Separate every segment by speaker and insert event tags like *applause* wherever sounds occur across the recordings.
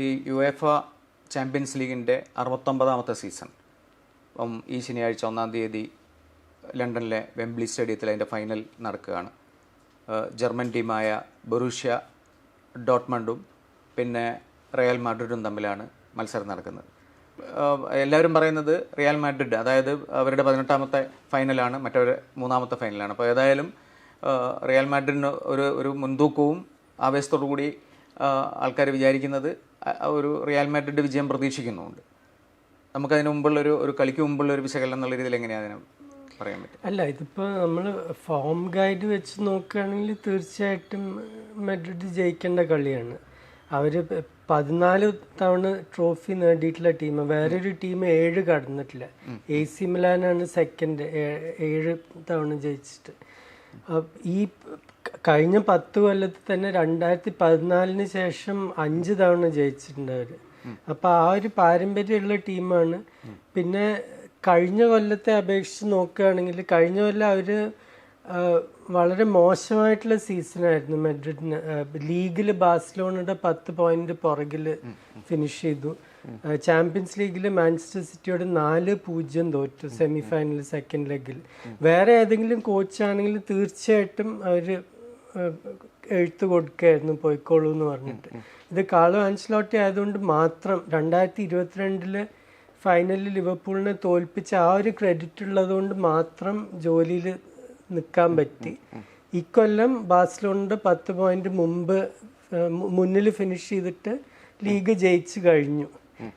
Speaker 1: ഈ U എഫ champions ലീഗിന്റെ അറുപത്തൊമ്പതാമത്തെ season അപ്പം ഈ ശനിയാഴ്ച ഒന്നാം തീയതി ലണ്ടനിലെ വെംബ്ലി സ്റ്റേഡിയത്തിൽ അതിന്റെ ഫൈനൽ നടക്കുകയാണ്. ജർമ്മൻ ടീമായ ബൊറൂഷ്യ ഡോട്ട്മണ്ടും പിന്നെ റയൽ മാഡ്രിഡും തമ്മിലാണ് മത്സരം നടക്കുന്നത്. എല്ലാവരും പറയുന്നത് റിയൽ മാഡ്രിഡ് അതായത് അവരുടെ പതിനെട്ടാമത്തെ ഫൈനലാണ് മറ്റവർ മൂന്നാമത്തെ ഫൈനലാണ് അപ്പോൾ ഏതായാലും റിയൽ മാഡ്രിഡിന് ഒരു ഒരു മുൻതൂക്കവും ആവേശത്തോടു കൂടി ആൾക്കാർ വിചാരിക്കുന്നത് ഒരു റിയൽ മാഡ്രിഡ് വിജയം പ്രതീക്ഷിക്കുന്നുമുണ്ട് നമുക്കതിന് മുമ്പുള്ളൊരു ഒരു കളിക്ക് മുമ്പുള്ള ഒരു വിശകലനം എന്നുള്ള രീതിയിൽ എങ്ങനെയാണ് അതിനെ പറയാൻ പറ്റും
Speaker 2: അല്ല ഇതിപ്പോൾ നമ്മൾ ഫോം ഗൈഡ് വെച്ച് നോക്കുകയാണെങ്കിൽ തീർച്ചയായിട്ടും മെഡ്രിഡ് ജയിക്കേണ്ട കളിയാണ്. അവർ പതിനാല് തവണ ട്രോഫി നേടിയിട്ടുള്ള ടീം. വേറൊരു ടീം ഏഴ് കടന്നിട്ടില്ല. എ സി മിലാനാണ് സെക്കൻഡ് ഏഴ് തവണ ജയിച്ചിട്ട്. ഈ കഴിഞ്ഞ പത്ത് കൊല്ലത്തിൽ തന്നെ രണ്ടായിരത്തി പതിനാലിന് ശേഷം അഞ്ച് തവണ ജയിച്ചിട്ടുണ്ട് അവർ അപ്പൊ ആ ഒരു പാരമ്പര്യമുള്ള ടീമാണ്. പിന്നെ കഴിഞ്ഞ കൊല്ലത്തെ അപേക്ഷിച്ച് നോക്കുകയാണെങ്കിൽ കഴിഞ്ഞ കൊല്ലം അവർ വളരെ മോശമായിട്ടുള്ള സീസണായിരുന്നു മെഡ്രിഡിന്. ലീഗിൽ ബാഴ്സലോണയുടെ പത്ത് പോയിന്റ് പുറകിൽ ഫിനിഷ് ചെയ്തു. ചാമ്പ്യൻസ് ലീഗിൽ മാഞ്ചസ്റ്റർ സിറ്റിയോട് നാല് പൂജ്യം തോറ്റു സെമി ഫൈനൽ സെക്കൻഡ് ലെഗിൽ. വേറെ ഏതെങ്കിലും കോച്ചാണെങ്കിൽ തീർച്ചയായിട്ടും ഏഹ് എഴുത്ത് കൊടുക്കുകയായിരുന്നു പോയിക്കോളൂ എന്ന് പറഞ്ഞിട്ട്. ഇത് കാളോ അൻസ്ലോട്ടി ആയതുകൊണ്ട് മാത്രം രണ്ടായിരത്തി ഇരുപത്തിരണ്ടിൽ ഫൈനലിൽ ലിവർപൂളിനെ തോൽപ്പിച്ച ആ ഒരു ക്രെഡിറ്റ് ഉള്ളതുകൊണ്ട് മാത്രം ജോലിയിൽ നിൽക്കാൻ പറ്റി. ഇക്കൊല്ലം ബാസിലോണിന്റെ പത്ത് പോയിന്റ് മുമ്പ് മുന്നിൽ ഫിനിഷ് ചെയ്തിട്ട് ലീഗ് ജയിച്ചു കഴിഞ്ഞു.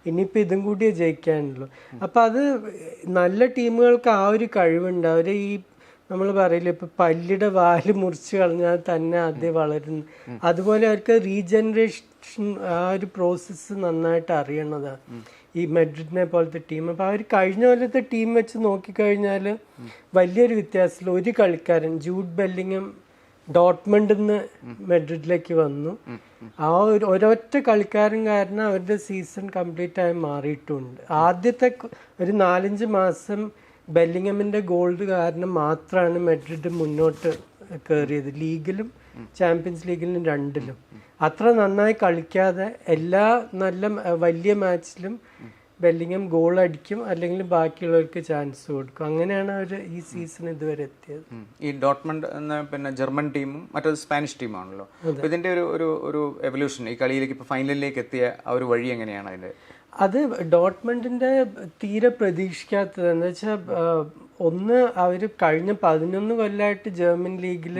Speaker 2: ഇനിയിപ്പോൾ ഇതും കൂടിയേ ജയിക്കാനുള്ളൂ. അപ്പം അത് നല്ല ടീമുകൾക്ക് ആ ഒരു കഴിവുണ്ട്. അവർ ഈ നമ്മൾ പറയില്ല ഇപ്പൊ പല്ലിയുടെ വാൽ മുറിച്ച് കളഞ്ഞാൽ തന്നെ അത് വളരുന്നു. അതുപോലെ അവർക്ക് റീജനറേഷൻ ആ ഒരു പ്രോസസ്സ് നന്നായിട്ട് അറിയണതാണ് ഈ മെഡ്രിഡിനെ പോലത്തെ ടീം അപ്പൊ അവർ കഴിഞ്ഞ കൊല്ലത്തെ ടീം വെച്ച് നോക്കിക്കഴിഞ്ഞാൽ വലിയൊരു വ്യത്യാസത്തിൽ ഒരു കളിക്കാരൻ ജൂഡ് ബെല്ലിങ്ങും ഡോട്ട്മണ്ടിൽ നിന്ന് മെഡ്രിഡിലേക്ക് വന്നു. ആ ഒരു ഒരൊറ്റ കളിക്കാരൻ കാരണം അവരുടെ സീസൺ കംപ്ലീറ്റ് ആയി മാറിയിട്ടുണ്ട്. ആദ്യത്തെ ഒരു നാലഞ്ച് മാസം ബെല്ലിങ്ങമിന്റെ ഗോൾഡ് കാരണം മാത്രമാണ് മെഡ്രിഡ് മുന്നോട്ട് കയറിയത് ലീഗിലും ചാമ്പ്യൻസ് ലീഗിലും രണ്ടിലും. അത്ര നന്നായി കളിക്കാതെ എല്ലാ നല്ല വലിയ മാച്ചിലും ബെല്ലിങ്ങം ഗോൾ അടിക്കും അല്ലെങ്കിൽ ബാക്കിയുള്ളവർക്ക് ചാൻസ് കൊടുക്കും. അങ്ങനെയാണ് അവർ ഈ സീസൺ ഇതുവരെ എത്തിയത്.
Speaker 1: ഈ ഡോട്ട്മണ്ട് എന്ന പിന്നെ ജർമ്മൻ ടീമും മറ്റൊരു സ്പാനിഷ് ടീമാണല്ലോ. ഇതിന്റെ ഒരു ഒരു ഒരു എവല്യൂഷൻ ഈ കളിയിലേക്ക് ഇപ്പൊ ഫൈനലിലേക്ക് എത്തിയ ആ ഒരു വഴി എങ്ങനെയാണ് അതിന്റെ
Speaker 2: അത് ഡോട്ട്മെന്റിന്റെ തീരെ പ്രതീക്ഷിക്കാത്തത് എന്താ വെച്ചാൽ ഒന്ന് അവർ കഴിഞ്ഞ പതിനൊന്ന് കൊല്ലമായിട്ട് ജർമ്മൻ ലീഗിൽ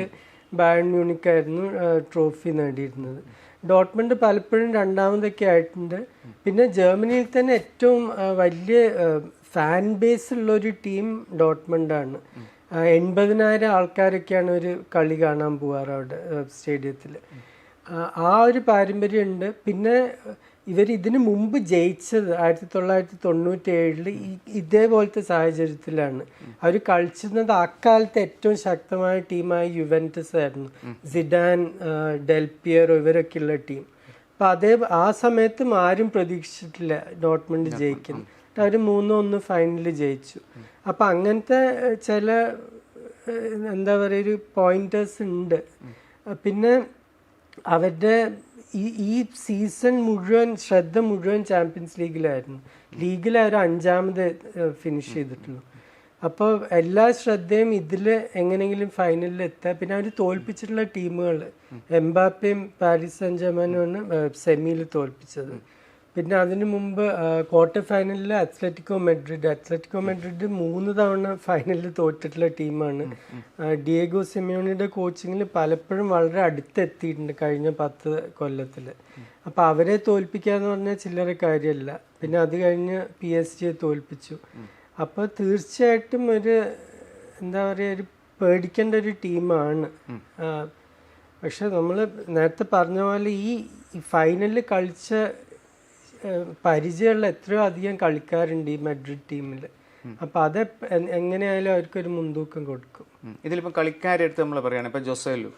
Speaker 2: ബായൺ മ്യൂണിക്കായിരുന്നു ട്രോഫി നേടിയിരുന്നത്. ഡോട്ട്മെന്റ് പലപ്പോഴും രണ്ടാമതൊക്കെ ആയിട്ടുണ്ട്. പിന്നെ ജർമ്മനിയിൽ തന്നെ ഏറ്റവും വലിയ ഫാൻ ബേസ് ഉള്ള ഒരു ടീം ഡോട്ട്മെന്റ് ആണ് എൺപതിനായിരം ആൾക്കാരൊക്കെയാണ് ഒരു കളി കാണാൻ പോവാറ് അവിടെ സ്റ്റേഡിയത്തിൽ. ആ ഒരു പാരമ്പര്യമുണ്ട്. പിന്നെ ഇവർ ഇതിനു മുമ്പ് ജയിച്ചത് ആയിരത്തി തൊള്ളായിരത്തി തൊണ്ണൂറ്റി ഏഴിൽ ഇതേപോലത്തെ സാഹചര്യത്തിലാണ്. അവർ കളിച്ചിരുന്നത് അക്കാലത്തെ ഏറ്റവും ശക്തമായ ടീമായ യുവന്റസ് ആയിരുന്നു. സിഡാൻ ഡെൽപിയറോ ഇവരൊക്കെയുള്ള ടീം. അപ്പൊ അതേ ആ സമയത്തും ആരും പ്രതീക്ഷിച്ചിട്ടില്ല ഡോട്ട്മണ്ട് ജയിക്കുന്നു. അവർ മൂന്നോ ഒന്ന് ഫൈനലിൽ ജയിച്ചു. അപ്പൊ അങ്ങനത്തെ ചില എന്താ പറയുക ഒരു പോയിന്റേഴ്സ് ഉണ്ട്. പിന്നെ അവരുടെ ഈ ഈ സീസൺ മുഴുവൻ ശ്രദ്ധ മുഴുവൻ ചാമ്പ്യൻസ് ലീഗിലായിരുന്നു. ലീഗിൽ അവർ അഞ്ചാമത് ഫിനിഷ് ചെയ്തിട്ടുള്ളൂ. അപ്പോൾ എല്ലാ ശ്രദ്ധയും ഇതിൽ എങ്ങനെയെങ്കിലും ഫൈനലിൽ എത്തുക പിന്നെ അവർ തോൽപ്പിച്ചിട്ടുള്ള ടീമുകൾ എംബാപ്പയും പാരീസ് സെൻ ജർമ്മനുമാണ് സെമിയിൽ തോൽപ്പിച്ചത്. പിന്നെ അതിനു മുമ്പ് ക്വാർട്ടർ ഫൈനലിൽ അത്ലറ്റിക്കോ മെഡ്രിഡ്. അത്ലറ്റിക്കോ മെഡ്രിഡ് മൂന്ന് തവണ ഫൈനലിൽ തോറ്റിട്ടുള്ള ടീമാണ്. ഡിയേഗോ സെമിയോണിയുടെ കോച്ചിങ്ങിൽ പലപ്പോഴും വളരെ അടുത്തെത്തിയിട്ടുണ്ട് കഴിഞ്ഞ പത്ത് കൊല്ലത്തിൽ അപ്പൊ അവരെ തോൽപ്പിക്കുക എന്ന് പറഞ്ഞാൽ ചില്ലറ കാര്യമല്ല പിന്നെ അത് കഴിഞ്ഞ് പി എസ് ജിയെ തോൽപ്പിച്ചു. അപ്പോൾ തീർച്ചയായിട്ടും ഒരു എന്താ പറയുക ഒരു പേടിക്കേണ്ട ഒരു ടീമാണ്. പക്ഷെ നമ്മൾ നേരത്തെ പറഞ്ഞ പോലെ ഈ ഫൈനലിൽ കളിച്ച പരിചയമുള്ള എത്രയോ അധികം കളിക്കാരുണ്ട് ഈ മെഡ്രിഡ് ടീമിൽ അപ്പൊ അത് എങ്ങനെയായാലും അവർക്ക് ഒരു മുൻതൂക്കം കൊടുക്കും.
Speaker 1: ഇതിലിപ്പോ കളിക്കാരെടുത്ത് കളിക്കാരെ എടുത്ത് നമ്മൾ പറയുകയാണ് ഇപ്പൊ ജോസേലു.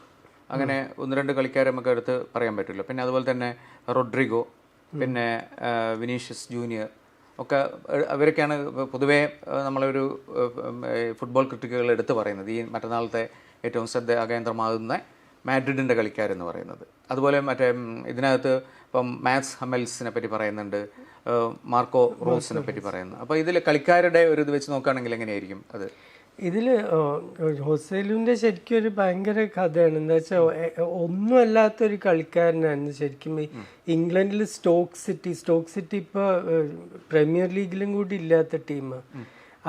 Speaker 1: അങ്ങനെ ഒന്ന് രണ്ട് കളിക്കാരെ നമുക്ക് എടുത്ത് പറയാൻ പറ്റില്ല. പിന്നെ അതുപോലെ തന്നെ റോഡ്രിഗോ പിന്നെ വിനീഷ്യസ് ജൂനിയർ ഒക്കെ അവരൊക്കെയാണ് പൊതുവേ നമ്മളൊരു ഫുട്ബോൾ ക്രിട്ടിക്കുകൾ എടുത്ത് പറയുന്നത്. ഈ മറ്റന്നാളത്തെ ഏറ്റവും ശ്രദ്ധ അകേന്ദ്രമാകുന്ന മാഡ്രിഡിന്റെ കളിക്കാരെന്ന് പറയുന്നത്. അതുപോലെ മറ്റേ ഇതിനകത്ത് ഇപ്പം മാത്സ് ഹമൽസിനെ പറ്റി പറയുന്നുണ്ട് മാർക്കോ റോസിനെ പറ്റി പറയുന്നു. അപ്പോൾ ഇതിൽ കളിക്കാരുടെ ഒരു ഇത് വെച്ച് നോക്കുകയാണെങ്കിൽ എങ്ങനെയായിരിക്കും അത്?
Speaker 2: ഇതിൽ ഹൊസൈലുവിന്റെ ശരിക്കും ഒരു ഭയങ്കര കഥയാണ്. എന്താ വെച്ചാൽ ഒന്നുമല്ലാത്തൊരു കളിക്കാരനായിരുന്നു ശരിക്കും. ഇംഗ്ലണ്ടിൽ സ്റ്റോക്ക് സിറ്റി സ്റ്റോക്ക് സിറ്റി ഇപ്പോൾ പ്രീമിയർ ലീഗിലും കൂടി ഇല്ലാത്ത ടീം.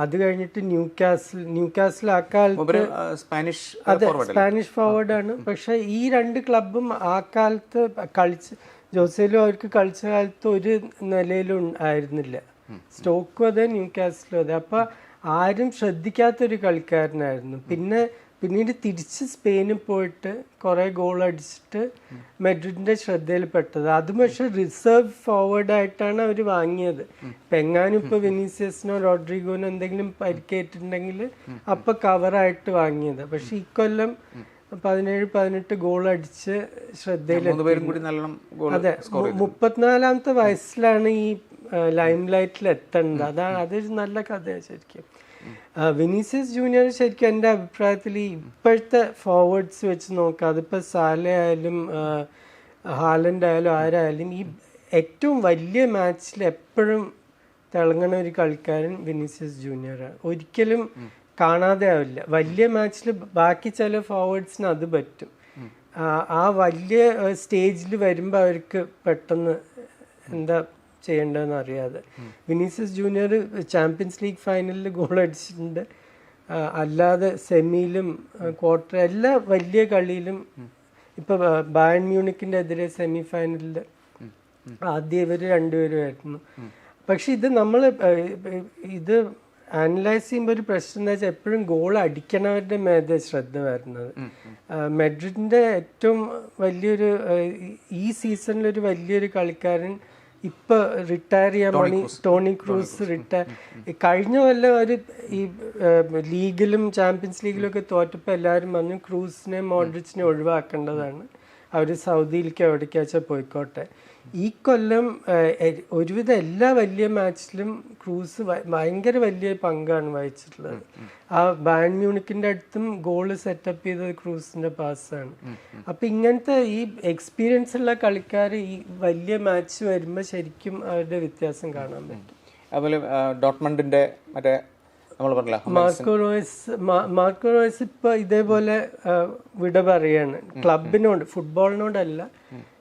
Speaker 2: അത് കഴിഞ്ഞിട്ട് ന്യൂ കാസിൽ ന്യൂ കാസിൽ
Speaker 1: ആ കാലത്ത് സ്പാനിഷ്
Speaker 2: അതെ സ്പാനിഷ് ഫോർവേഡാണ് പക്ഷെ ഈ രണ്ട് ക്ലബും ആ കാലത്ത് കളിച്ച് ജോസേലും അവർക്ക് കളിച്ച കാലത്ത് ഒരു നിലയിലും ആയിരുന്നില്ല. സ്റ്റോക്കും അതെ ന്യൂ കാസ്റ്റിലും അതെ. അപ്പൊ ആരും ശ്രദ്ധിക്കാത്തൊരു കളിക്കാരനായിരുന്നു. പിന്നെ പിന്നീട് തിരിച്ച് സ്പെയിനിൽ പോയിട്ട് കുറെ ഗോൾ അടിച്ചിട്ട് മെഡ്രിഡിന്റെ ശ്രദ്ധയിൽപ്പെട്ടത് അതും പക്ഷെ റിസർവ് ഫോർവേഡ് ആയിട്ടാണ് അവർ വാങ്ങിയത്. ഇപ്പൊ എങ്ങാനും ഇപ്പൊ വിനീസിയസിനോ റോഡ്രിഗോനോ എന്തെങ്കിലും പരിക്കേറ്റിട്ടുണ്ടെങ്കിൽ അപ്പൊ കവറായിട്ട് വാങ്ങിയത്. പക്ഷെ ഇക്കൊല്ലം പതിനേഴ് പതിനെട്ട് ഗോൾ അടിച്ച് ശ്രദ്ധയിൽ അതെ മുപ്പത്തിനാലാമത്തെ വയസ്സിലാണ് ഈ ലൈം ലൈറ്റിൽ എത്തേണ്ടത്. അതാണ് അതൊരു നല്ല കഥയാണ് ശരിക്കും. വിനീസിയസ് ജൂനിയർ ശരിക്കും എന്റെ അഭിപ്രായത്തിൽ ഈ ഇപ്പോഴത്തെ ഫോർവേഡ്സ് വെച്ച് നോക്കാം അതിപ്പോൾ സാലയായാലും ആയാലും ഹാലൻഡ് ആയാലും ആരായാലും ഈ ഏറ്റവും വലിയ മാച്ചിൽ എപ്പോഴും തിളങ്ങണ ഒരു കളിക്കാരൻ വിനീസിയസ് ജൂനിയറാണ്. ഒരിക്കലും കാണാതെ ആവില്ല വലിയ മാച്ചിൽ ബാക്കി ചില ഫോർവേഡ്സിന് അത് പറ്റും. ആ- വലിയ സ്റ്റേജിൽ വരുമ്പോൾ അവർക്ക് പെട്ടെന്ന് എന്താ ചെയ്യേണ്ടതെന്ന് അറിയാതെ. വിനീസസ് ജൂനിയർ ചാമ്പ്യൻസ് ലീഗ് ഫൈനലിൽ ഗോൾ അടിച്ചിട്ടുണ്ട്. അല്ലാതെ സെമിയിലും ക്വാർട്ടർ എല്ലാ വലിയ കളിയിലും ഇപ്പൊ ബാൻ മ്യൂണിക്കിന്റെ എതിരെ സെമി ഫൈനലിൽ ആദ്യം ഇവർ രണ്ടുപേരുമായിരുന്നു. പക്ഷെ ഇത് നമ്മൾ ഇത് അനലൈസ് ചെയ്യുമ്പോൾ ഒരു പ്രശ്നം എന്താ വെച്ചാൽ എപ്പോഴും ഗോൾ അടിക്കണവരുടെ മേധ ശ്രദ്ധ വരുന്നത് മെഡ്രിഡിന്റെ ഏറ്റവും വലിയൊരു ഈ- ഈ സീസണിൽ ഒരു വലിയൊരു കളിക്കാരൻ ഇപ്പൊ റിട്ടയർ ചെയ്യാൻ പണി ടോണി ക്രൂസ് റിട്ടയർ കഴിഞ്ഞ കൊല്ലം ഒരു ഈ ലീഗിലും ചാമ്പ്യൻസ് ലീഗിലും ഒക്കെ തോറ്റപ്പോൾ എല്ലാവരും പറഞ്ഞു ക്രൂസിനെ മോഡ്രിച്ചിനെ ഒഴിവാക്കേണ്ടതാണ്. അവർ സൗദിയിലേക്ക് എവിടേക്കാച്ചാൽ പോയിക്കോട്ടെ. ഈ കൊല്ലം ഒരുവിധം എല്ലാ വലിയ മാച്ചിലും ക്രൂസ് ഭയങ്കര വലിയ പങ്കാണ് വഹിച്ചിട്ടുള്ളത്. ആ ബാൻ മ്യൂണിക്കിന്റെ അടുത്തും ഗോൾ സെറ്റപ്പ് ചെയ്തത് ക്രൂസിന്റെ പാസ്സാണ് അപ്പൊ ഇങ്ങനത്തെ ഈ എക്സ്പീരിയൻസ് ഉള്ള കളിക്കാർ ഈ വലിയ മാച്ച് വരുമ്പോൾ ശരിക്കും അവരുടെ വ്യത്യാസം കാണാൻ പറ്റും.
Speaker 1: അതുപോലെ ആ, ഡോട്ട്മണ്ടിന്റെ മറ്റേ നമ്മൾ പറഞ്ഞില്ല
Speaker 2: മാർക്കോ റോയ്സ് മാ- മാർക്കോ റോയ്സ് ഇപ്പൊ ഇതേപോലെ വിട പറയാണ്. ക്ലബിനോട് ഫുട്ബോളിനോടല്ല.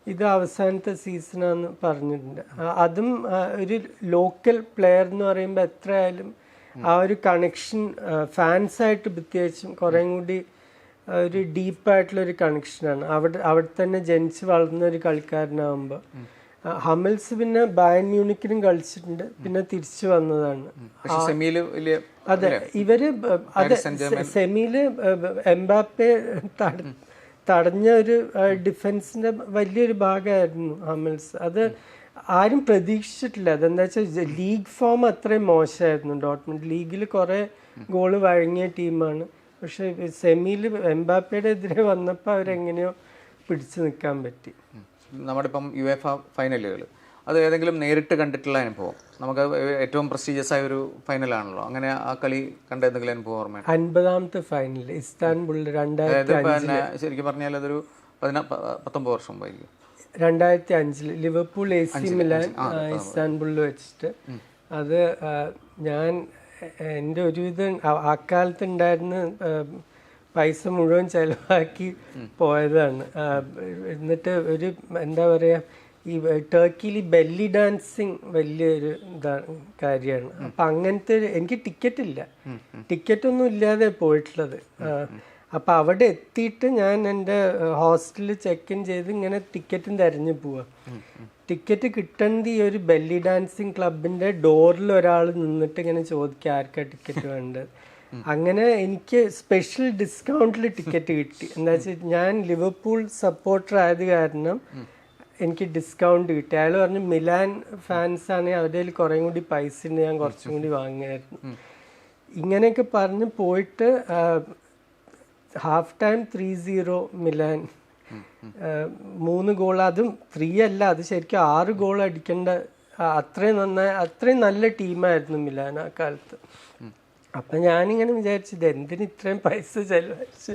Speaker 2: ഇത് അവസാനത്തെ സീസണാന്ന് പറഞ്ഞിട്ടുണ്ട്. അതും ഒരു ലോക്കൽ പ്ലെയർ എന്ന് പറയുമ്പോൾ എത്രയായാലും ആ ഒരു കണക്ഷൻ ഫാൻസായിട്ട് പ്രത്യേകിച്ചും കുറേ കൂടി ഒരു ഡീപ്പായിട്ടുള്ള ഒരു കണക്ഷനാണ് അവിടെ അവിടെ തന്നെ ജനിച്ച് വളർന്ന ഒരു കളിക്കാരനാകുമ്പോൾ ഹമൽസ് പിന്നെ ബയൻ മ്യൂണിക്കിനും കളിച്ചിട്ടുണ്ട്. പിന്നെ തിരിച്ചു വന്നതാണ്. അതെ ഇവർ അതെ സെമിയിൽ എംബാപ്പെ തട- തടഞ്ഞ ഒരു ഡിഫൻസിന്റെ വലിയൊരു ഭാഗമായിരുന്നു ഹമൽസ്. അത് ആരും പ്രതീക്ഷിച്ചിട്ടില്ല. അതെന്താ വെച്ചാൽ ലീഗ് ഫോം അത്രയും മോശമായിരുന്നു. ഡോട്ട്മെന്റ് ലീഗിൽ കുറെ ഗോൾ വഴങ്ങിയ ടീമാണ്. പക്ഷെ സെമിയിൽ എംബാപ്പയുടെ എതിരെ വന്നപ്പോൾ അവരെങ്ങനെയോ പിടിച്ചു നിൽക്കാൻ പറ്റി.
Speaker 1: നമ്മുടെ ഇപ്പം യു എഫ് ഫൈനലുകൾ അത് ഏതെങ്കിലും നേരിട്ട് കണ്ടിട്ടുള്ള അനുഭവം. നമുക്ക് ഏറ്റവും പ്രസ്റ്റീജിയസ് ആയ ഒരു ഫൈനലാണല്ലോ അങ്ങനെ ആ കളി കണ്ട എന്തെങ്കിലും അനുഭവം ഓർമ്മ
Speaker 2: അൻപതാമത്തെ ഫൈനൽ ഇസ്താൻബുൾ രണ്ടായിരത്തി
Speaker 1: ശരിക്കും പറഞ്ഞാൽ അതൊരു പതിനാ പത്തൊമ്പത് വർഷം മുമ്പായിരിക്കും
Speaker 2: രണ്ടായിരത്തി അഞ്ചിൽ ലിവർപൂൾ എ സി മിലാൻ ഇസ്താൻബുളിൽ വെച്ചിട്ട് അത് ഞാൻ എന്റെ ഒരുവിധം ആ ഉണ്ടായിരുന്ന പൈസ മുഴുവൻ ചിലവാക്കി പോയതാണ്. എന്നിട്ട് ഒരു എന്താ പറയാ ഈ ടർക്കിയിൽ ബെല്ലി ഡാൻസിങ് വലിയൊരു ഇതാണ് കാര്യമാണ്. അപ്പൊ അങ്ങനത്തെ ഒരു- എനിക്ക് ടിക്കറ്റ് ഇല്ല ടിക്കറ്റ് ഒന്നും ഇല്ലാതെ പോയിട്ടുള്ളത്. അപ്പം അവിടെ എത്തിയിട്ട് ഞാൻ എന്റെ ഹോസ്റ്റലിൽ ചെക്ക് ഇൻ ചെയ്ത് ഇങ്ങനെ ടിക്കറ്റും തിരഞ്ഞു പോവാ. ടിക്കറ്റ് കിട്ടേണ്ട ഈ ഒരു ബെല്ലി ഡാൻസിങ് ക്ലബിന്റെ ഡോറിൽ ഒരാൾ നിന്നിട്ട് ഇങ്ങനെ ചോദിക്കുക ആർക്കാ ടിക്കറ്റ് *laughs* വേണ്ടത്? അങ്ങനെ എനിക്ക് സ്പെഷ്യൽ ഡിസ്കൗണ്ടിൽ ടിക്കറ്റ് കിട്ടി. എന്താ വെച്ചാൽ ഞാൻ ലിവർപൂൾ സപ്പോർട്ടർ ആയത് കാരണം എനിക്ക് ഡിസ്കൗണ്ട് കിട്ടി. അയാൾ പറഞ്ഞു മിലാൻ ഫാൻസ് ആണെങ്കിൽ അവരുടെ കയ്യിൽ കുറേ കൂടി പൈസ ഉണ്ട്. ഞാൻ കുറച്ചും കൂടി വാങ്ങിയായിരുന്നു. ഇങ്ങനെയൊക്കെ പറഞ്ഞ് പോയിട്ട് half time three zero Milan. മൂന്ന് ഗോൾ അതും ത്രീ അല്ല. അത് ശരിക്കും ആറ് ഗോൾ അടിക്കേണ്ട അത്രയും നന്നായി അത്രയും നല്ല ടീമായിരുന്നു മിലാൻ ആ കാലത്ത്. അപ്പം ഞാനിങ്ങനെ വിചാരിച്ചത് എന്തിന് ഇത്രയും പൈസ ചെലവഴിച്ച്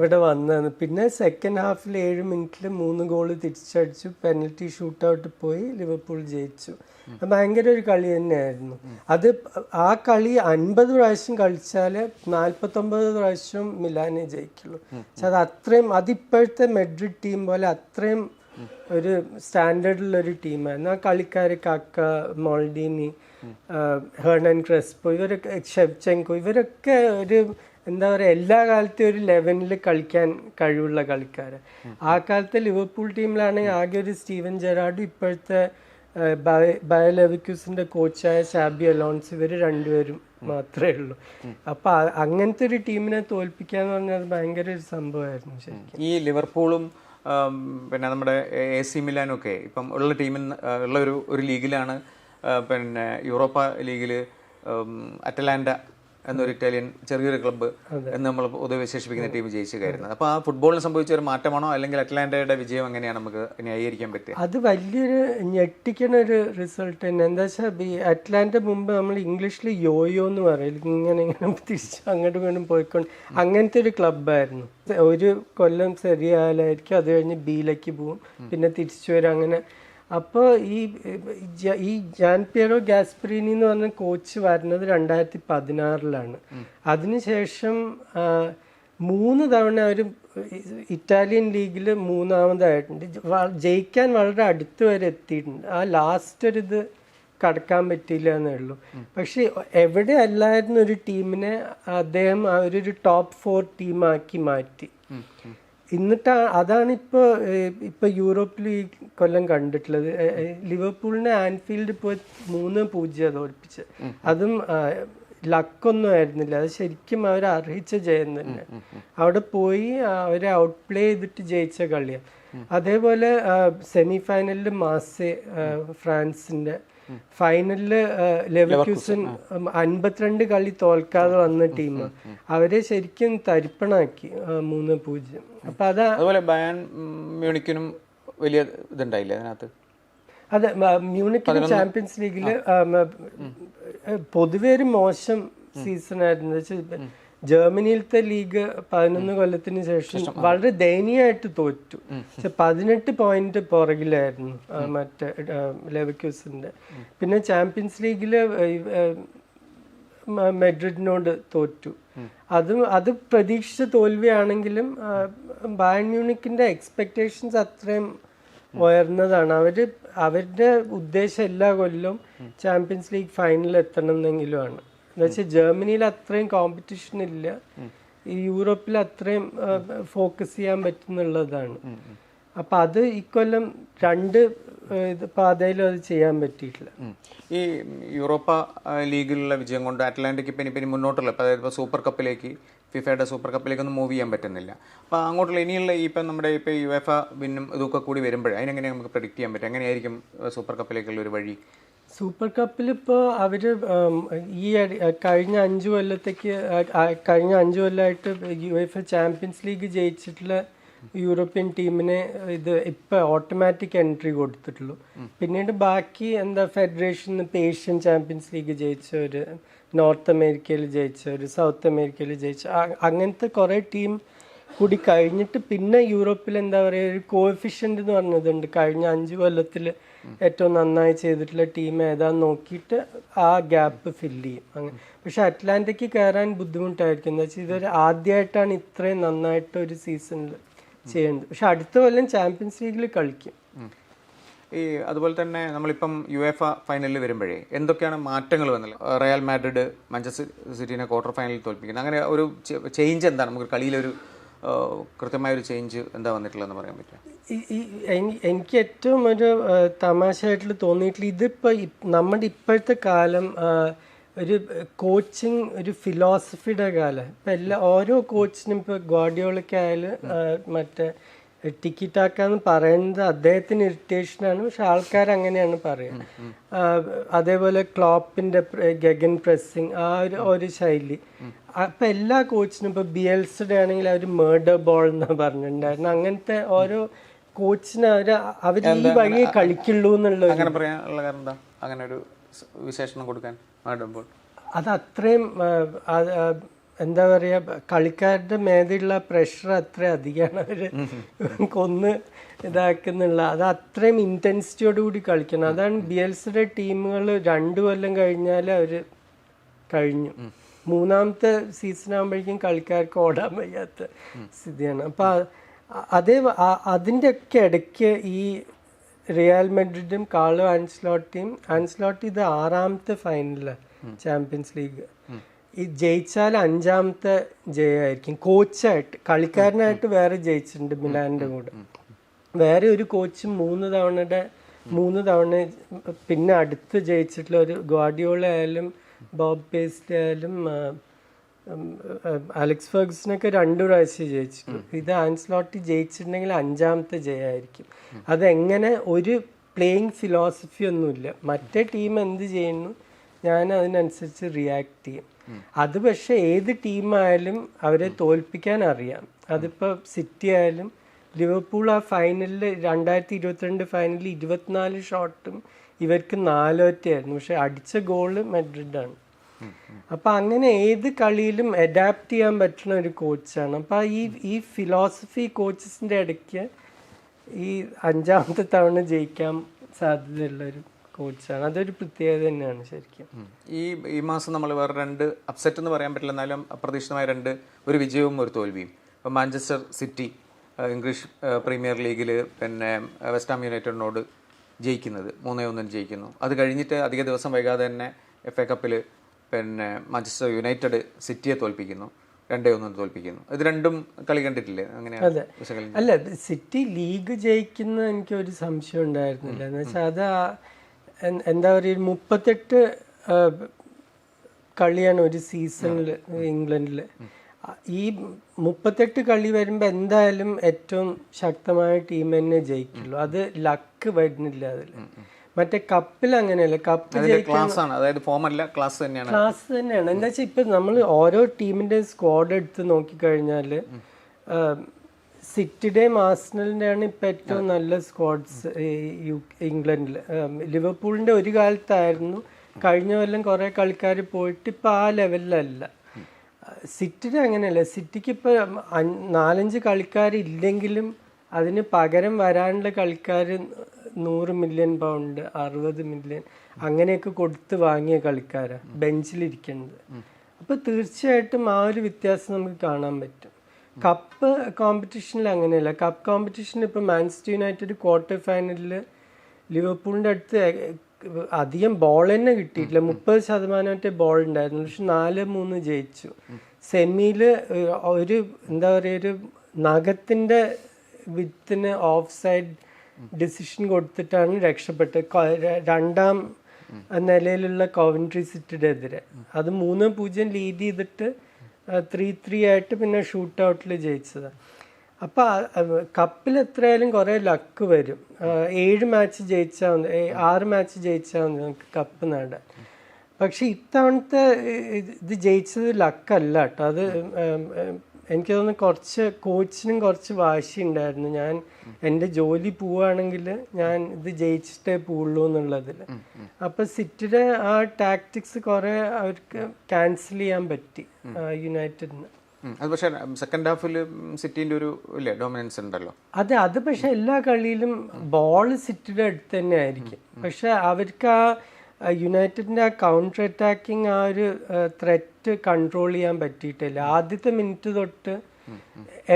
Speaker 2: ഇവിടെ വന്നതാണ്. പിന്നെ സെക്കൻഡ് ഹാഫിൽ ഏഴ് മിനിറ്റിൽ മൂന്ന് ഗോൾ തിരിച്ചടിച്ചു. പെനൽറ്റി ഷൂട്ട് ഔട്ട് പോയി ലിവർപൂൾ ജയിച്ചു. ഭയങ്കര ഒരു കളി തന്നെയായിരുന്നു. അത് ആ കളി അൻപത് പ്രാവശ്യം കളിച്ചാൽ നാൽപ്പത്തൊമ്പത് പ്രാവശ്യം മിലാനെ ജയിക്കുള്ളൂ. പക്ഷെ അത് അത്രയും അതിപ്പോഴത്തെ മെഡ്രിഡ് ടീം പോലെ അത്രയും ഒരു സ്റ്റാൻഡേർഡുള്ള ഒരു ടീമായിരുന്നു ആ കളിക്കാർ കാക്ക മോൾഡീനി ഹേർണൻ ക്രെസ്പോ ഇവരൊക്കെ ഷെബ്ചെങ്കോ ഇവരൊക്കെ ഒരു എന്താ പറയുക എല്ലാ കാലത്തും ഒരു ലെവനിൽ കളിക്കാൻ കഴിവുള്ള കളിക്കാർ ആ കാലത്തെ ലിവർപൂൾ ടീമിലാണെങ്കിൽ ആകെ ഒരു സ്റ്റീവൻ ജെറാർഡും ഇപ്പോഴത്തെ ബയലെവിക്യൂസിന്റെ കോച്ചായ ഷാബി അലോൺസ് ഇവർ രണ്ടുപേരും മാത്രമേ ഉള്ളൂ. അപ്പൊ അങ്ങനത്തെ ഒരു ടീമിനെ തോൽപ്പിക്കുക എന്ന് പറഞ്ഞാൽ ഭയങ്കര ഒരു സംഭവമായിരുന്നു ശരിക്കും.
Speaker 1: ഈ ലിവർപൂളും പിന്നെ നമ്മുടെ എ സി മിലാനും ഒക്കെ ഇപ്പം ഉള്ള ടീമിൽ ഉള്ള ഒരു ഒരു ലീഗിലാണ് പിന്നെ യൂറോപ്പ ലീഗിൽ അറ്റലാൻഡ എന്നൊരു ഇറ്റാലിയൻ ചെറിയൊരു ക്ലബ്ബ് എന്ന് നമ്മൾ പൊതുവെ വിശേഷിപ്പിക്കുന്ന ടീം ജയിച്ചു കയറുന്നത് അപ്പോൾ ആ ഫുട്ബോളിന് സംഭവിച്ച ഒരു മാറ്റമാണോ? അല്ലെങ്കിൽ അറ്റ്ലാന്റയുടെ വിജയം എങ്ങനെയാണ് നമുക്ക് ന്യായീകരിക്കാൻ പറ്റുക?
Speaker 2: അത് വലിയൊരു ഞെട്ടിക്കണ ഒരു റിസൾട്ട് തന്നെ. എന്താ വെച്ചാൽ ഈ അറ്റ്ലാന്റ മുമ്പ് നമ്മൾ ഇംഗ്ലീഷിൽ യോയോ എന്ന് പറയും. ഇങ്ങനെ ഇങ്ങനെ *laughs* തിരിച്ച് അങ്ങോട്ടും ഇങ്ങോട്ടും പോയിക്കൊണ്ട് അങ്ങനത്തെ ഒരു ക്ലബ്ബായിരുന്നു. ഒരു കൊല്ലം ശരിയായാലായിരിക്കും അത് കഴിഞ്ഞ് ബിയിലേക്ക് പോകും പിന്നെ തിരിച്ചു വരും. അങ്ങനെ അപ്പോൾ ഈ ഈ ജാൻ പിയറോ ഗാസ്പ്രീനി എന്ന് പറഞ്ഞ കോച്ച് വരുന്നത് രണ്ടായിരത്തി പതിനാറിലാണ് അതിനുശേഷം മൂന്ന് തവണ അവർ ഇറ്റാലിയൻ ലീഗിൽ മൂന്നാമതായിട്ടുണ്ട്. ജയിക്കാൻ വളരെ അടുത്ത് വരെ എത്തിയിട്ടുണ്ട്. ആ ലാസ്റ്റ് ഒരു ഇത് കടക്കാൻ പറ്റിയില്ല എന്നേ ഉള്ളൂ പക്ഷെ എവിടെ അല്ലായിരുന്നു ഒരു ടീമിനെ അദ്ദേഹം ആ ഒരു ടോപ്പ് ഫോർ ടീമാക്കി മാറ്റി. എന്നിട്ട് അതാണ് ഇപ്പോൾ ഇപ്പൊ യൂറോപ്പിൽ ഈ കൊല്ലം കണ്ടിട്ടുള്ളത്. ലിവർപൂളിനെ ആൻഫീൽഡ് ഇപ്പോൾ മൂന്ന് പൂജ്യം തോൽപ്പിച്ച് അതും ലക്കൊന്നും ആയിരുന്നില്ല. അത് ശരിക്കും അവർ അർഹിച്ച ജയം തന്നെ. അവിടെ പോയി അവരെ ഔട്ട് പ്ലേ ചെയ്തിട്ട് ജയിച്ച കളിയാണ് അതേപോലെ സെമി ഫൈനലിൽ മാസെ ആ, ഫ്രാൻസിന്റെ ലെവൽ ലെവക്യൂസൻ അൻപത്തിരണ്ട് കളി തോൽക്കാതെ വന്ന ടീം. അവരെ ശരിക്കും തരിപ്പണാക്കി മൂന്ന് പൂജ്യം. അപ്പൊ അതാ
Speaker 1: അതുപോലെ ബയാൻ മ്യൂണിക്കിനും വലിയ ഇതുണ്ടായില്ലേ അതിനകത്ത്?
Speaker 2: അതെ മ്യൂണിക്കിന് ചാമ്പ്യൻസ് ലീഗിൽ പൊതുവെ ഒരു മോശം സീസൺ ആയിരുന്നു ജർമ്മനിയിലത്തെ ലീഗ് പതിനൊന്ന് കൊല്ലത്തിന് ശേഷം വളരെ ദയനീയമായിട്ട് തോറ്റു. പക്ഷെ പതിനെട്ട് പോയിന്റ് പുറകിലായിരുന്നു മറ്റേ ലെവക്യൂസിന്റെ പിന്നെ ചാമ്പ്യൻസ് ലീഗിൽ മെഡ്രിഡിനോട് തോറ്റു. അതും അത് പ്രതീക്ഷിച്ച തോൽവിയാണെങ്കിലും ബയൺ മ്യൂണിക്കിന്റെ എക്സ്പെക്ടേഷൻസ് അത്രയും ഉയർന്നതാണ്. അവർ അവരുടെ ഉദ്ദേശം എല്ലാ കൊല്ലവും ചാമ്പ്യൻസ് ലീഗ് ഫൈനലിൽ എത്തണം എന്നെങ്കിലും ആണ് എന്നുവെച്ചാൽ ജർമ്മനിയിൽ അത്രയും കോമ്പറ്റീഷൻ ഇല്ല. ഈ യൂറോപ്പിൽ അത്രയും ഫോക്കസ് ചെയ്യാൻ പറ്റുന്നുള്ളതാണ്. അപ്പൊ അത് ഇക്കൊല്ലം രണ്ട് ഇത് പാതയിലും അത് ചെയ്യാൻ പറ്റിയിട്ടില്ല.
Speaker 1: ഈ യൂറോപ്പ ലീഗിലുള്ള വിജയം കൊണ്ട് അറ്റ്ലാന്റിക് ഇപ്പം ഇനി മുന്നോട്ടുള്ള ഇപ്പോൾ അതായത് ഇപ്പോൾ സൂപ്പർ കപ്പിലേക്ക് ഫിഫയുടെ സൂപ്പർ കപ്പിലേക്കൊന്നും മൂവ് ചെയ്യാൻ പറ്റുന്നില്ല. അപ്പോൾ അങ്ങോട്ടുള്ള ഇനിയുള്ള ഈ ഇപ്പം നമ്മുടെ ഇപ്പോൾ യു എഫ വിന്നും ഇതൊക്കെ കൂടി വരുമ്പോഴേ അതിനെങ്ങനെ നമുക്ക് പ്രെഡിക്റ്റ് ചെയ്യാൻ പറ്റും എങ്ങനെയായിരിക്കും സൂപ്പർ കപ്പിലേക്കുള്ള ഒരു വഴി?
Speaker 2: സൂപ്പർ കപ്പിൽ ഇപ്പോൾ അവർ ഈ കഴിഞ്ഞ അഞ്ച് കൊല്ലത്തേക്ക് കഴിഞ്ഞ അഞ്ച് കൊല്ലമായിട്ട് യു എഫ് ചാമ്പ്യൻസ് ലീഗ് ജയിച്ചിട്ടുള്ള യൂറോപ്യൻ ടീമിനെ ഇത് ഇപ്പം ഓട്ടോമാറ്റിക് എൻട്രി കൊടുത്തിട്ടുള്ളൂ. പിന്നീട് ബാക്കി എന്താ ഫെഡറേഷൻ ഇപ്പൊ ഏഷ്യൻ ചാമ്പ്യൻസ് ലീഗ് ജയിച്ചവർ നോർത്ത് അമേരിക്കയിൽ ജയിച്ചവർ സൗത്ത് അമേരിക്കയിൽ ജയിച്ച അങ്ങനത്തെ കുറേ ടീം കൂടി കഴിഞ്ഞിട്ട് പിന്നെ യൂറോപ്പിൽ എന്താ പറയുക ഒരു കോഫിഷ്യന്റ് എന്ന് പറഞ്ഞതുണ്ട്. കഴിഞ്ഞ അഞ്ച് കൊല്ലത്തിൽ ഏറ്റവും നന്നായി ചെയ്തിട്ടുള്ള ടീം ഏതാന്ന് നോക്കിയിട്ട് ആ ഗ്യാപ്പ് ഫില്ല് ചെയ്യും. അങ്ങനെ. പക്ഷെ അറ്റ്ലാന്റിക്ക് കയറാൻ ബുദ്ധിമുട്ടായിരിക്കും. എന്താ വെച്ചാൽ ഇതൊരു ആദ്യമായിട്ടാണ് ഇത്രയും നന്നായിട്ട് ഒരു സീസണിൽ ചെയ്യേണ്ടത് പക്ഷെ അടുത്ത കൊല്ലം ചാമ്പ്യൻസ് ലീഗിൽ കളിക്കും.
Speaker 1: ഈ അതുപോലെ തന്നെ നമ്മളിപ്പം യു എഫ ഫൈനലിൽ വരുമ്പോഴേ എന്തൊക്കെയാണ് മാറ്റങ്ങൾ വന്നത്? റയൽ മാഡ്രിഡ് മാഞ്ചസ്റ്റർ സിറ്റിനെ ക്വാർട്ടർ ഫൈനലിൽ തോൽപ്പിക്കുന്നത്. അങ്ങനെ ഒരു ചേഞ്ച് എന്താണ്? നമുക്ക് കളിയിലൊരു ആ, കൃത്യമായ ഒരു ചേഞ്ച് എന്താ വന്നിട്ടുള്ളതെന്ന് പറയാൻ പറ്റും
Speaker 2: എനിക്ക് ഏറ്റവും ഒരു തമാശയായിട്ട് തോന്നിയിട്ടുള്ള ഇതിപ്പോൾ നമ്മുടെ ഇപ്പോഴത്തെ കാലം ഒരു കോച്ചിങ് ഒരു ഫിലോസഫിയുടെ കാലം. ഇപ്പം എല്ലാ ഓരോ കോച്ചിനും ഇപ്പോൾ ഗോഡിയോളക്കായാലും മറ്റേ ടിക്കിറ്റാക്കാന്ന് പറയുന്നത് അദ്ദേഹത്തിന് ഇറിറ്റേഷനാണ്. പക്ഷെ ആൾക്കാർ അങ്ങനെയാണ് പറയുന്നത് അതേപോലെ ക്ലോപ്പിന്റെ ഗഗൻ പ്രസ്സിങ് ആ ഒരു ഒരു ശൈലി. അപ്പൊ എല്ലാ കോച്ചിനും ഇപ്പൊ ബി എൽസിയുടെ ആണെങ്കിൽ അവർ മേർഡർ ബോൾ എന്ന് പറഞ്ഞിട്ടുണ്ടായിരുന്നു. അങ്ങനത്തെ ഓരോ കോച്ചിന് അവർ അവർ ഈ വഴിയെ കളിക്കുള്ളൂ എന്നുള്ള
Speaker 1: അങ്ങനെ പറയാനുള്ള കാരണം എന്താ? അങ്ങനെ ഒരു വിശേഷണം കൊടുക്കാൻ ആടുമ്പോൾ
Speaker 2: അത് അത്രയും എന്താ പറയാ കളിക്കാരുടെ മേതെയുള്ള പ്രഷർ അത്ര അധികമാണ് അവർ കൊന്ന് ഇതാക്കുന്നുള്ള അത് അത്രയും ഇന്റൻസിറ്റിയോട് കൂടി കളിക്കണം. അതാണ് ബി എൽസിയുടെ ടീമുകൾ രണ്ടു കൊല്ലം കഴിഞ്ഞാൽ അവർ കഴിഞ്ഞു. മൂന്നാമത്തെ സീസൺ ആകുമ്പോഴേക്കും കളിക്കാർക്ക് ഓടാൻ വയ്യാത്ത സ്ഥിതിയാണ്. അപ്പൊ അതേ ഒക്കെ ഇടയ്ക്ക് ഈ റിയൽ മെഡ്രിഡും കാളു ആൻസ്ലോട്ടിയും ആൻസ്ലോട്ടി ഇത് ആറാമത്തെ ഫൈനലാണ് ചാമ്പ്യൻസ് ലീഗ് ഈ ജയിച്ചാൽ അഞ്ചാമത്തെ ജയമായിരിക്കും കോച്ചായിട്ട് കളിക്കാരനായിട്ട് വേറെ ജയിച്ചിട്ടുണ്ട് മിലാനിന്റെ കൂടെ. വേറെ ഒരു കോച്ച് മൂന്ന് തവണയുടെ മൂന്ന് തവണ പിന്നെ അടുത്ത് ജയിച്ചിട്ടുള്ള ഒരു ഗ്വാഡിയോള ആയാലും ബോബ് പേസ്റ്റ് ആയാലും അലക്സ് ഫെർഗ്സിനൊക്കെ രണ്ടു പ്രാവശ്യം ജയിച്ചിട്ടുണ്ട്. ഇത് ആൻസ്ലോട്ടി ജയിച്ചിട്ടുണ്ടെങ്കിൽ അഞ്ചാമത്തെ ജയമായിരിക്കും അതെങ്ങനെ ഒരു പ്ലേയിങ് ഫിലോസഫി ഒന്നുമില്ല. മറ്റേ ടീം എന്ത് ചെയ്യുന്നു? ഞാൻ അതിനനുസരിച്ച് റിയാക്ട് ചെയ്യും. അത് പക്ഷെ ഏത് ടീമായാലും അവരെ തോൽപ്പിക്കാൻ അറിയാം. അതിപ്പോ സിറ്റി ആയാലും ലിവർപൂൾ ആ ഫൈനലിൽ രണ്ടായിരത്തി ഇരുപത്തിരണ്ട് ഫൈനലിൽ ഇരുപത്തിനാല് ഷോട്ടും ഇവർക്ക് നാലോറ്റയായിരുന്നു. പക്ഷെ അടിച്ച ഗോൾ മെഡ്രിഡാണ്. അപ്പൊ അങ്ങനെ ഏത് കളിയിലും അഡാപ്റ്റ് ചെയ്യാൻ പറ്റുന്ന ഒരു കോച്ചാണ് അപ്പൊ ഈ ഈ ഫിലോസഫി കോച്ചസിന്റെ ഇടയ്ക്ക് ഈ അഞ്ചാമത്തെ തവണ ജയിക്കാൻ സാധ്യതയുള്ള ഒരു കോച്ചാണ് അതൊരു പ്രത്യേകത തന്നെയാണ് ശരിക്കും.
Speaker 1: ഈ ഈ മാസം നമ്മൾ വേറെ രണ്ട് അപ്സെറ്റ് എന്ന് പറയാൻ പറ്റില്ല. എന്നാലും അപ്രതീക്ഷിതമായ രണ്ട് ഒരു വിജയവും ഒരു തോൽവിയും. ഇപ്പം മാഞ്ചസ്റ്റർ സിറ്റി ഇംഗ്ലീഷ് പ്രീമിയർ ലീഗിൽ പിന്നെ വെസ്റ്റാം യുണൈറ്റഡിനോട് ജയിക്കുന്നത്. മൂന്നേ ഒന്നിന് ജയിക്കുന്നു. അത് കഴിഞ്ഞിട്ട് അധിക ദിവസം വൈകാതെ തന്നെ എഫ് എ കപ്പിൽ പിന്നെ മാഞ്ചസ്റ്റർ യുണൈറ്റഡ് സിറ്റിയെ തോൽപ്പിക്കുന്നു. രണ്ടേ ഒന്നിന് തോൽപ്പിക്കുന്നു. ഇത് രണ്ടും കളി കണ്ടിട്ടില്ലേ? അങ്ങനെ.
Speaker 2: അല്ല സിറ്റി ലീഗ് ജയിക്കുന്ന എനിക്ക് ഒരു സംശയം ഉണ്ടായിരുന്നില്ല. എന്ന് വെച്ചാൽ അത് എന്താ പറയുക മുപ്പത്തെട്ട് കളിയാണ് ഒരു സീസണിൽ ഇംഗ്ലണ്ടിൽ ഈ മുപ്പത്തെട്ട് കളി വരുമ്പോൾ എന്തായാലും ഏറ്റവും ശക്തമായ ടീം തന്നെ ജയിക്കുള്ളൂ. അത് ലക്ക് വരുന്നില്ല അതിൽ മറ്റേ കപ്പിൽ അങ്ങനെയല്ല കപ്പ്
Speaker 1: ക്ലാസ് തന്നെയാണ്.
Speaker 2: ക്ലാസ് തന്നെയാണ്. എന്താ വെച്ചാൽ ഇപ്പൊ നമ്മൾ ഓരോ ടീമിന്റെ സ്ക്വാഡ് എടുത്ത് നോക്കിക്കഴിഞ്ഞാൽ സിറ്റിയുടെയും ആസ്നലിന്റെയാണ് ഇപ്പം ഏറ്റവും നല്ല സ്ക്വാഡ്സ് ഇംഗ്ലണ്ടിൽ. ലിവർപൂളിന്റെ ഒരു കാലത്തായിരുന്നു കഴിഞ്ഞ കൊല്ലം കുറേ കളിക്കാർ പോയിട്ട് ഇപ്പം ആ ലെവലിലല്ല. സിറ്റിയുടെ അങ്ങനെയല്ല. സിറ്റിക്ക് ഇപ്പോൾ നാലഞ്ച് കളിക്കാർ ഇല്ലെങ്കിലും അതിന് പകരം വരാനുള്ള കളിക്കാർ നൂറ് മില്യൺ പൗണ്ട് അറുപത് മില്യൺ അങ്ങനെയൊക്കെ കൊടുത്ത് വാങ്ങിയ കളിക്കാരാണ് ബെഞ്ചിലിരിക്കുന്നത്. അപ്പോൾ തീർച്ചയായിട്ടും ആ ഒരു വ്യത്യാസം നമുക്ക് കാണാൻ പറ്റും. കപ്പ് കോമ്പറ്റീഷനിൽ അങ്ങനെയല്ല. കപ്പ് കോമ്പറ്റീഷനിൽ ഇപ്പോൾ മാൻസിറ്റി യുണൈറ്റഡ് ക്വാർട്ടർ ഫൈനലിൽ ലിവർപൂളിന്റെ അടുത്ത് അധികം ബോൾ തന്നെ കിട്ടിയിട്ടില്ല. മുപ്പത് ശതമാനമായിട്ട് ബോൾ ഉണ്ടായിരുന്നു. പക്ഷെ നാല് മൂന്ന് ജയിച്ചു. സെമിയിൽ ഒരു എന്താ പറയുക ഒരു നഖത്തിന്റെ വിത്തിന് ഓഫ് സൈഡ് ഡിസിഷൻ കൊടുത്തിട്ടാണ് രക്ഷപ്പെട്ടത്. രണ്ടാം നിലയിലുള്ള കോവൻട്രി സിറ്റിയുടെ എതിരെ. അത് മൂന്ന് പൂജ്യം ലീഡ് ചെയ്തിട്ട് ത്രീ ത്രീ ആയിട്ട് പിന്നെ ഷൂട്ട് ഔട്ടിൽ ജയിച്ചതാണ് അപ്പൊ കപ്പിൽ എത്രയായാലും കുറെ ലക്ക് വരും. ഏഴ് മാച്ച് ജയിച്ചാൽ മതി ആറ് മാച്ച് ജയിച്ചാൽ മതി നമുക്ക് കപ്പ് നേടാൻ. പക്ഷെ ഇത്തവണത്തെ ഇത് ജയിച്ചത് ലക്കല്ല കേട്ടോ അത് എനിക്ക് തോന്നുന്നു കുറച്ച് കോച്ചിനും കുറച്ച് വാശി ഉണ്ടായിരുന്നു. ഞാൻ എന്റെ ജോലി പോവുകയാണെങ്കിൽ ഞാൻ ഇത് ജയിച്ചിട്ടേ പോവുള്ളൂ എന്നുള്ളതിൽ. അപ്പൊ സിറ്റിയുടെ ആ ടാക്ടിക്സ് കുറെ അവർക്ക് ക്യാൻസൽ ചെയ്യാൻ പറ്റി യുണൈറ്റഡിന്.
Speaker 1: അത് പക്ഷേ സെക്കൻഡ് ഹാഫിൽ സിറ്റിന്റെ ഒരു ഇല്ലേ ഡോമിനൻസ് ഉണ്ടല്ലോ.
Speaker 2: അതെ അത് പക്ഷെ എല്ലാ കളിയിലും ബോൾ സിറ്റിയുടെ അടുത്ത് തന്നെ ആയിരിക്കും. പക്ഷെ അവർക്ക് ആ ആ, യുണൈറ്റഡിന്റെ ആ കൗണ്ടർ അറ്റാക്കിങ് ആ ഒരു ത്രെറ്റ് കൺട്രോൾ ചെയ്യാൻ പറ്റിയിട്ടില്ല. ആദ്യത്തെ മിനിറ്റ് തൊട്ട്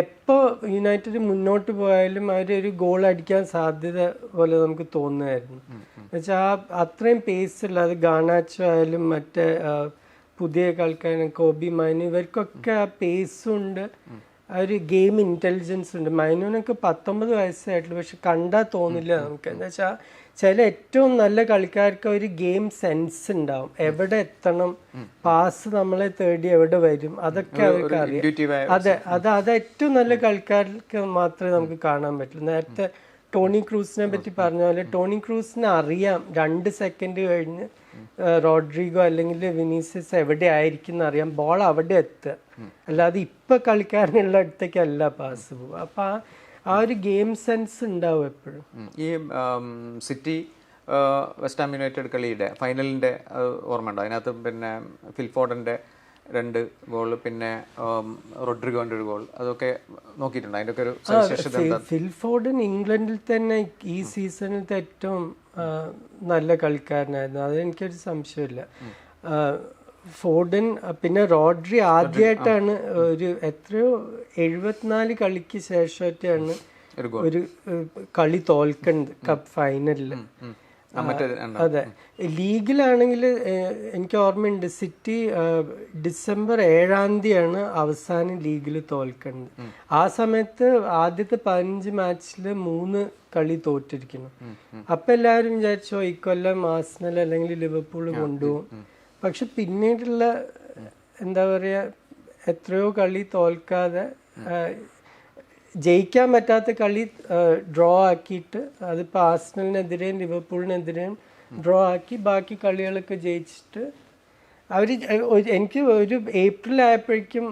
Speaker 2: എപ്പോ യുണൈറ്റഡ് മുന്നോട്ട് പോയാലും അവർ ഒരു ഗോൾ അടിക്കാൻ സാധ്യത പോലെ നമുക്ക് തോന്നുമായിരുന്നു. എന്നുവെച്ചാൽ ആ അത്രയും പേസ് ഉള്ള അത് ഗാനാച്ചോ ആയാലും മറ്റേ പുതിയ കളിക്കാരൻ കോബി മൈനു ഇവർക്കൊക്കെ ആ പേസും ഉണ്ട്. ആ ഒരു ഗെയിം ഇന്റലിജൻസ് ഉണ്ട്. മൈനുവിനൊക്കെ പത്തൊമ്പത് വയസ്സായിട്ടുള്ളൂ. പക്ഷെ കണ്ടാൽ തോന്നില്ല നമുക്ക്. എന്താ വെച്ചാൽ ചില ഏറ്റവും നല്ല കളിക്കാർക്ക് ഒരു ഗെയിം സെൻസ് ഉണ്ടാവും. എവിടെ എത്തണം? പാസ് നമ്മളെ തേടി എവിടെ വരും? അതൊക്കെ അവർക്ക് അറിയാം. അതെ അത് അത് ഏറ്റവും നല്ല കളിക്കാർക്ക് മാത്രമേ നമുക്ക് കാണാൻ പറ്റൂ. നേരത്തെ ടോണി ക്രൂസിനെ പറ്റി പറഞ്ഞ പോലെ ടോണി ക്രൂസിനെ അറിയാം. രണ്ട് സെക്കൻഡ് കഴിഞ്ഞ് റോഡ്രിഗോ അല്ലെങ്കിൽ വിനീസിയസ് എവിടെ ആയിരിക്കും അറിയാം. ബോൾ അവിടെ എത്തുക. അല്ലാതെ ഇപ്പൊ കളിക്കാരനുള്ള അടുത്തേക്കല്ല പാസ് പോവുക. അപ്പൊ ആ- ആ ഒരു ഗെയിം സെൻസ് ഉണ്ടാവും എപ്പോഴും.
Speaker 1: ഈ സിറ്റി വെസ്റ്റാം ഹാം യുണൈറ്റഡ് കളിയുടെ ഫൈനലിന്റെ ഓർമ്മ ഉണ്ടോ? അതിനകത്ത് പിന്നെ ഫിൽഫോർഡിന്റെ രണ്ട് ഗോൾ പിന്നെ റൊഡ്രിഗോന്റെ ഒരു ഗോൾ അതൊക്കെ നോക്കിയിട്ടുണ്ട്? അതിന്റെ ഒക്കെ ഒരു
Speaker 2: ഫിൽഫോർഡിൻ ഇംഗ്ലണ്ടിൽ തന്നെ ഈ സീസണിലത്തെ ഏറ്റവും നല്ല കളിക്കാരനായിരുന്നു. അതെനിക്കൊരു സംശയമില്ല ഫോർഡൻ പിന്നെ റോഡ്രി ആദ്യമായിട്ടാണ് ഒരു എത്രയോ എഴുപത്തിനാല് കളിക്ക് ശേഷമായിട്ടാണ്
Speaker 1: ഒരു
Speaker 2: കളി തോൽക്കുന്നത് കപ്പ് ഫൈനലിൽ അതെ. ലീഗിലാണെങ്കിൽ എനിക്ക് ഓർമ്മയുണ്ട് സിറ്റി ഡിസംബർ ഏഴാം തീയതിയാണ് അവസാനം ലീഗിൽ തോൽക്കുന്നത് ആ സമയത്ത് ആദ്യത്തെ പതിനഞ്ച് മാച്ചിൽ മൂന്ന് കളി തോറ്റിരിക്കുന്നു. അപ്പൊ എല്ലാവരും വിചാരിച്ചോ ഇക്കൊല്ലം ആസ്നൽ അല്ലെങ്കിൽ ലിവർപൂൾ കൊണ്ടുപോകും. പക്ഷെ പിന്നീടുള്ള എന്താ പറയുക എത്രയോ കളി തോൽക്കാതെ ജയിക്കാൻ പറ്റാത്ത കളി ഡ്രോ ആക്കിയിട്ട് അതിപ്പോൾ ആസ്നലിനെതിരെയും ലിവർപൂളിനെതിരെയും ഡ്രോ ആക്കി ബാക്കി കളികളൊക്കെ ജയിച്ചിട്ട് അവർ എനിക്ക് ഒരു ഏപ്രിൽ ആയപ്പോഴേക്കും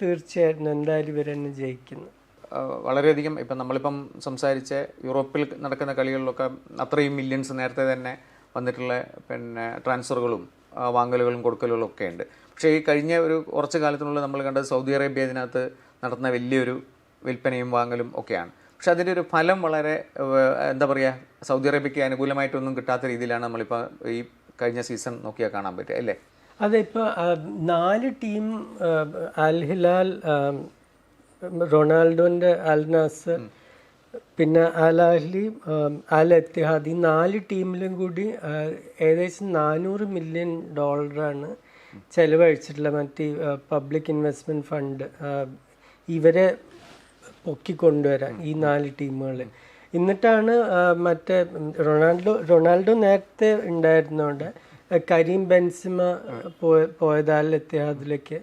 Speaker 2: തീർച്ചയായിരുന്നു എന്തായാലും ഇവർ തന്നെ ജയിക്കുന്നു.
Speaker 1: വളരെയധികം ഇപ്പം നമ്മളിപ്പം സംസാരിച്ച യൂറോപ്പിൽ നടക്കുന്ന കളികളിലൊക്കെ അത്രയും മില്യൺസ് നേരത്തെ തന്നെ വന്നിട്ടുള്ള പിന്നെ ട്രാൻസ്ഫറുകളും വാങ്ങലുകളും കൊടുക്കലുകളും ഒക്കെ ഉണ്ട്. പക്ഷേ ഈ കഴിഞ്ഞ ഒരു കുറച്ച് കാലത്തിനുള്ളിൽ നമ്മൾ കണ്ടത് സൗദി അറേബ്യ ഇതിനകത്ത് നടത്തുന്ന വലിയൊരു വിൽപ്പനയും വാങ്ങലും ഒക്കെയാണ്. പക്ഷെ അതിന്റെ ഒരു ഫലം വളരെ എന്താ പറയുക സൗദി അറേബ്യയ്ക്ക് അനുകൂലമായിട്ടൊന്നും കിട്ടാത്ത രീതിയിലാണ് നമ്മളിപ്പോൾ ഈ കഴിഞ്ഞ സീസൺ നോക്കിയാൽ കാണാൻ പറ്റുക അല്ലേ?
Speaker 2: അതെ ഇപ്പോൾ നാല് team Al Hilal Al Hilal റൊണാൾഡോന്റെ റൊണാൾഡോന്റെ അൽ നാസർ പിന്നെ അൽ അഹ്ലി അൽ എത്തിഹാദ് ഈ നാല് ടീമിലും കൂടി ഏകദേശം നാനൂറ് മില്യൺ ഡോളറാണ് ചെലവഴിച്ചിട്ടുള്ള മറ്റ് പബ്ലിക് ഇൻവെസ്റ്റ്മെന്റ് ഫണ്ട് ഇവരെ പൊക്കിക്കൊണ്ടുവരാൻ ഈ നാല് ടീമുകൾ എന്നിട്ടാണ് മറ്റേ റൊണാൾഡോ റൊണാൾഡോ നേരത്തെ ഉണ്ടായിരുന്നോണ്ട് ആ, കരീം ബെൻസിമ പോയ പോയത് അൽ എത്തിഹാദിലേക്ക്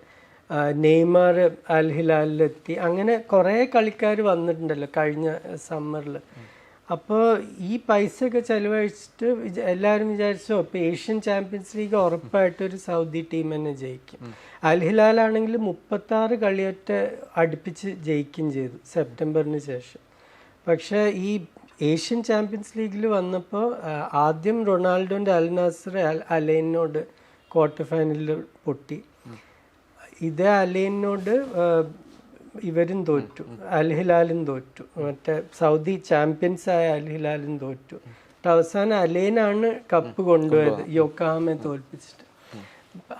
Speaker 2: നെയ്മാർ അൽ ഹിലാലിലെത്തി അങ്ങനെ കുറേ കളിക്കാർ വന്നിട്ടുണ്ടല്ലോ കഴിഞ്ഞ സമ്മറിൽ അപ്പോൾ ഈ പൈസയൊക്കെ ചെലവഴിച്ചിട്ട് എല്ലാവരും വിചാരിച്ചോ ഇപ്പോൾ ഏഷ്യൻ ചാമ്പ്യൻസ് ലീഗ് ഉറപ്പായിട്ട് ഒരു സൗദി ടീം തന്നെ ജയിക്കും. അൽ ഹിലാലാണെങ്കിൽ മുപ്പത്താറ് കളിയൊറ്റ അടുപ്പിച്ച് ജയിക്കുകയും ചെയ്തു സെപ്റ്റംബറിന് ശേഷം. പക്ഷേ ഈ ഏഷ്യൻ ചാമ്പ്യൻസ് ലീഗിൽ വന്നപ്പോൾ ആദ്യം റൊണാൾഡോന്റെ അൽ നാസർ അൽ അലൈനോട് ക്വാർട്ടർ ഫൈനലിൽ പൊട്ടി. ഇതേ അലിനോട് ഇവരും തോറ്റു. അൽഹിലാലും തോറ്റു. മറ്റേ സൗദി ചാമ്പ്യൻസ് ആയ അൽഹിലാലും തോറ്റു. അവസാനം അലേനാണ് കപ്പ് കൊണ്ടുപോയത്. യോക്കാമെ തോൽപ്പിച്ചിട്ട്.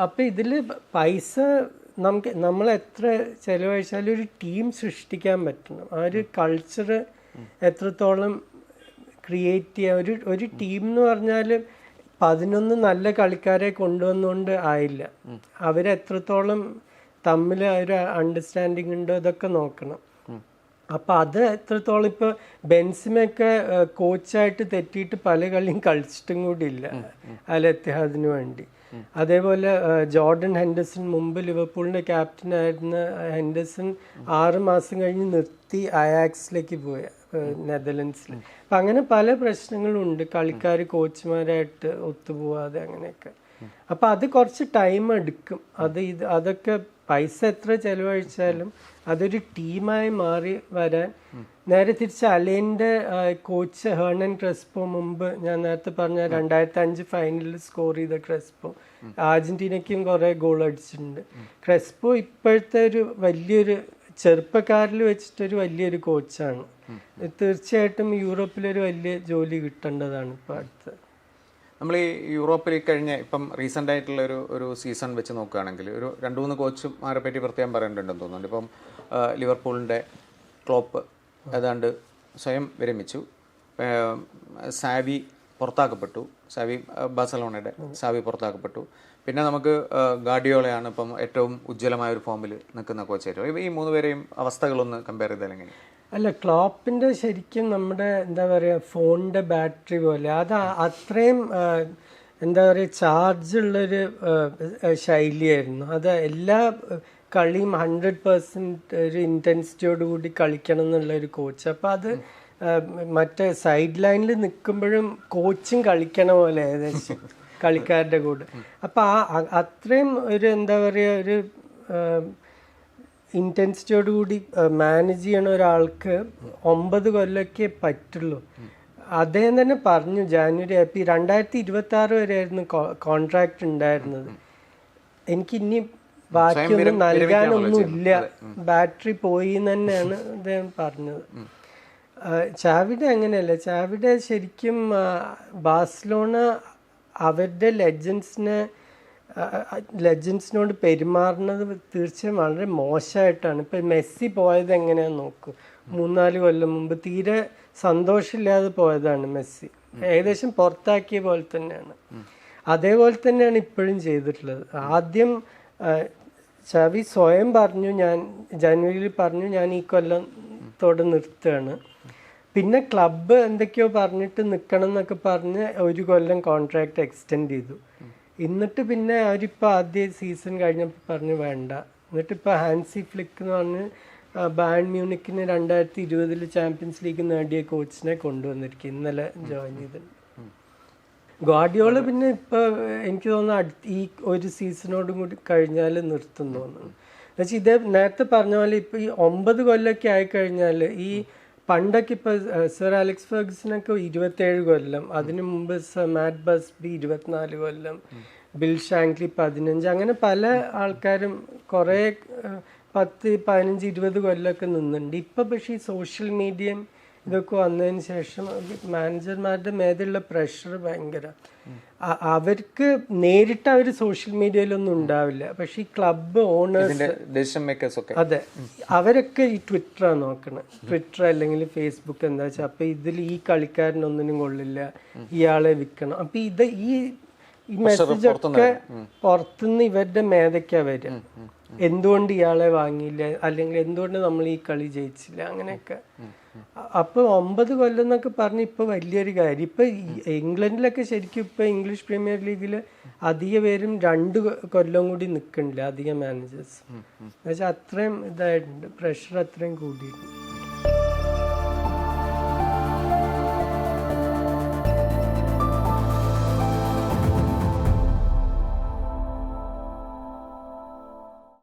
Speaker 2: അപ്പൊ ഇതിൽ പൈസ നമുക്ക് നമ്മൾ എത്ര ചെലവഴിച്ചാലും ഒരു ടീം സൃഷ്ടിക്കാൻ പറ്റണം. ആ ഒരു കൾച്ചർ എത്രത്തോളം ക്രിയേറ്റ് ചെയ്യാൻ ഒരു ഒരു ടീം എന്ന് പറഞ്ഞാൽ പതിനൊന്ന് നല്ല കളിക്കാരെ കൊണ്ടുവന്നുകൊണ്ട് ആയില്ല. അവരെത്രത്തോളം തമ്മിൽ ഒരു അണ്ടർസ്റ്റാൻഡിങ് ഉണ്ടോ ഇതൊക്കെ നോക്കണം. അപ്പൊ അത് എത്രത്തോളം ഇപ്പൊ ബെൻസിമൊക്കെ കോച്ചായിട്ട് തെറ്റിയിട്ട് പല കളിയും കളിച്ചിട്ടും കൂടി ഇല്ല. അൽ എത്തിഹാദിന് വേണ്ടി. അതേപോലെ ജോർഡൻ ഹെൻഡസൺ മുമ്പ് ലിവർപൂളിന്റെ ക്യാപ്റ്റൻ ആയിരുന്ന ഹെൻഡസൺ ആറ് മാസം കഴിഞ്ഞ് നിർത്തി അയാക്സിലേക്ക് പോയ നെതർലൻഡ്സിൽ അപ്പൊ അങ്ങനെ പല പ്രശ്നങ്ങളും ഉണ്ട് കളിക്കാർ കോച്ചുമാരായിട്ട് ഒത്തുപോവാതെ അങ്ങനെയൊക്കെ. അപ്പൊ അത് കുറച്ച് ടൈം എടുക്കും. അത് ഇത് അതൊക്കെ പൈസ എത്ര ചെലവഴിച്ചാലും അതൊരു ടീമായി മാറി വരാൻ നേരെ തിരിച്ച് അലേന്റെ കോച്ച് ഹേർണൻ ക്രെസ്പോ മുമ്പ് ഞാൻ നേരത്തെ പറഞ്ഞ രണ്ടായിരത്തി അഞ്ച് ഫൈനലിൽ സ്കോർ ചെയ്ത ക്രെസ്പോ അർജന്റീനയ്ക്കും കുറെ ഗോൾ അടിച്ചിട്ടുണ്ട്. ക്രെസ്പോ ഇപ്പോഴത്തെ ഒരു വലിയൊരു ചെറുപ്പക്കാരിൽ വെച്ചിട്ടൊരു വലിയൊരു കോച്ചാണ് തീർച്ചയായിട്ടും യൂറോപ്പിലൊരു വലിയ ജോലി കിട്ടേണ്ടതാണ് ഇപ്പൊ അടുത്ത്.
Speaker 1: നമ്മൾ ഈ യൂറോപ്പിൽ കഴിഞ്ഞ ഇപ്പം റീസെന്റ് ആയിട്ടുള്ള ഒരു ഒരു സീസൺ വെച്ച് നോക്കുകയാണെങ്കിൽ ഒരു രണ്ട് മൂന്ന് കോച്ചുമാരെ പറ്റി പ്രത്യേകം പറയേണ്ടതുണ്ടെന്ന് തോന്നുന്നുണ്ട്. ഇപ്പം ലിവർപൂളിന്റെ ക്ലോപ്പ് ഏതാണ്ട് സ്വയം വിരമിച്ചു. സാവി പുറത്താക്കപ്പെട്ടു. സാവി ബാസലോണയുടെ സാവി പുറത്താക്കപ്പെട്ടു. പിന്നെ നമുക്ക് ഗാഡിയോളയാണ് ഇപ്പം ഏറ്റവും ഉജ്ജ്വലമായ ഒരു ഫോമിൽ നിൽക്കുന്ന കോച്ചായിട്ട് ഈ മൂന്ന് പേരെയും അവസ്ഥകളൊന്ന് കമ്പയർ ചെയ്താൽ എങ്ങനെ
Speaker 2: അല്ല ക്ലോപ്പിന്റെ ശരിക്കും നമ്മുടെ എന്താ പറയുക ഫോണിന്റെ ബാറ്ററി പോലെ അത് അത്രയും എന്താ പറയുക ചാർജ് ഉള്ളൊരു ശൈലിയായിരുന്നു. അത് എല്ലാ കളിയും ഹൺഡ്രഡ് പേഴ്സന്റ് ഒരു ഇന്റൻസിറ്റിയോട് കൂടി കളിക്കണം എന്നുള്ള ഒരു കോച്ച് അപ്പോൾ അത് മറ്റേ സൈഡ് ലൈനിൽ നിൽക്കുമ്പോഴും കോച്ചും കളിക്കണ പോലെ ഏകദേശം കളിക്കാരുടെ കൂടെ. അപ്പോൾ ആ അത്രയും ഒരു എന്താ പറയുക ഒരു ആ, ഇന്റൻസിറ്റിയോട് കൂടി മാനേജ് ചെയ്യണ ഒരാൾക്ക് ഒമ്പത് കൊല്ലൊക്കെ പറ്റുള്ളൂ. അദ്ദേഹം തന്നെ പറഞ്ഞു ജാനുവരി ആപ്പി രണ്ടായിരത്തി ഇരുപത്തി ആറ് വരെയായിരുന്നു കോൺട്രാക്ട് ഉണ്ടായിരുന്നത്. എനിക്ക് ഇനി ബാക്കിയൊന്നും നൽകാനൊന്നും ഇല്ല. ബാറ്ററി പോയി തന്നെയാണ് അദ്ദേഹം പറഞ്ഞത്. ചാവിടെ ചാവിഡ അങ്ങനെയല്ല. ചാവിഡ ശരിക്കും ബാഴ്സലോണ അവരുടെ ലെജൻസിനെ ലെജൻസിനോട് പെരുമാറുന്നത് തീർച്ചയായും വളരെ മോശമായിട്ടാണ്. ഇപ്പം മെസ്സി പോയത് എങ്ങനെയാന്ന് നോക്കൂ. മൂന്നാൽ കൊല്ലം മുമ്പ് തീരെ സന്തോഷമില്ലാതെ പോയതാണ് മെസ്സി. ഏകദേശം പുറത്താക്കിയ പോലെ തന്നെയാണ്. അതേപോലെ തന്നെയാണ് ഇപ്പോഴും ചെയ്തിട്ടുള്ളത്. ആദ്യം ചവി സ്വയം പറഞ്ഞു ഞാൻ ജനുവരിയിൽ പറഞ്ഞു ഞാൻ ഈ കൊല്ലത്തോടെ നിർത്തുകയാണ്. പിന്നെ ക്ലബ്ബ് എന്തൊക്കെയോ പറഞ്ഞിട്ട് നിൽക്കണം എന്നൊക്കെ പറഞ്ഞ് ഒരു കൊല്ലം കോൺട്രാക്ട് എക്സ്റ്റെൻഡ് ചെയ്തു. എന്നിട്ട് പിന്നെ അവരിപ്പോൾ ആദ്യ സീസൺ കഴിഞ്ഞപ്പോൾ പറഞ്ഞു വേണ്ട. എന്നിട്ട് ഇപ്പോൾ ഹാൻസി ഫ്ലിക്ക് എന്ന് പറഞ്ഞ് ബാൻ മ്യൂണിക്കിന് രണ്ടായിരത്തി ഇരുപതിൽ ചാമ്പ്യൻസ് ലീഗ് നേടിയ കോച്ചിനെ കൊണ്ടുവന്നിരിക്കും ഇന്നലെ ജോയിൻ ചെയ്തിട്ടുണ്ട് ഗാർഡിയോള പിന്നെ ഇപ്പോൾ എനിക്ക് തോന്നുന്നു അടുത്ത ഈ ഒരു സീസണോടും കൂടി കഴിഞ്ഞാൽ നിർത്തും തോന്നുന്നു. എന്നുവെച്ചാൽ ഇതേ നേരത്തെ പറഞ്ഞ പോലെ ഇപ്പൊ ഈ ഒമ്പത് കൊല്ലമൊക്കെ ആയിക്കഴിഞ്ഞാൽ ഈ പണ്ടൊക്കെ ഇപ്പൊ സർ അലക്സ് ഫെർഗസിനൊക്കെ ഇരുപത്തേഴ് കൊല്ലം അതിനു മുമ്പ് സർ മാറ്റ് ബസ്ബി ഇരുപത്തിനാല് കൊല്ലം ബിൽ ഷാങ്ക്ലി പതിനഞ്ച് അങ്ങനെ പല ആൾക്കാരും കുറേ പത്ത് പതിനഞ്ച് ഇരുപത് കൊല്ലമൊക്കെ നിന്നുണ്ട്. ഇപ്പൊ പക്ഷേ ഈ സോഷ്യൽ മീഡിയയും ഇതൊക്കെ വന്നതിന് ശേഷം മാനേജർമാരുടെ മേലുള്ള പ്രഷർ ഭയങ്കര. അവർക്ക് നേരിട്ട് അവർ സോഷ്യൽ മീഡിയയിലൊന്നും ഉണ്ടാവില്ല. പക്ഷെ ഈ ക്ലബ്ബ് ഓണേഴ്സ്
Speaker 1: ഡിസിഷൻ മേക്കേഴ്സ് ഒക്കെ.
Speaker 2: അതെ. അവരൊക്കെ ഈ ട്വിറ്ററാണ് നോക്കണത് ട്വിറ്റർ അല്ലെങ്കിൽ ഫേസ്ബുക്ക് എന്താ വെച്ചാൽ അപ്പൊ ഇതിൽ ഈ കളിക്കാരനൊന്നിനും കൊള്ളില്ല. ഇയാളെ വിൽക്കണം അപ്പൊ ഇത് ഈ ഈ മെസ്സേജ് ഒക്കെ പുറത്തുനിന്ന് ഇവരുടെ മേധയ്ക്കാ വരിക എന്തുകൊണ്ട് ഇയാളെ വാങ്ങിയില്ല? അല്ലെങ്കിൽ എന്തുകൊണ്ട് നമ്മൾ ഈ കളി ജയിച്ചില്ല? അങ്ങനെയൊക്കെ. അ- അപ്പൊ ഒമ്പത് കൊല്ലം എന്നൊക്കെ പറഞ്ഞ് ഇപ്പൊ വലിയൊരു കാര്യം. ഇപ്പൊ ഇംഗ്ലണ്ടിലൊക്കെ ശരിക്കും ഇപ്പൊ ഇംഗ്ലീഷ് പ്രീമിയർ ലീഗിൽ അധിക പേരും രണ്ട് കൊല്ലം കൂടി നിൽക്കണില്ല അധിക മാനേജേഴ്സ് എന്നുവെച്ചാൽ അത്രയും ഇതായിട്ടുണ്ട്. പ്രഷർ അത്രയും കൂടിയിട്ടുണ്ട്.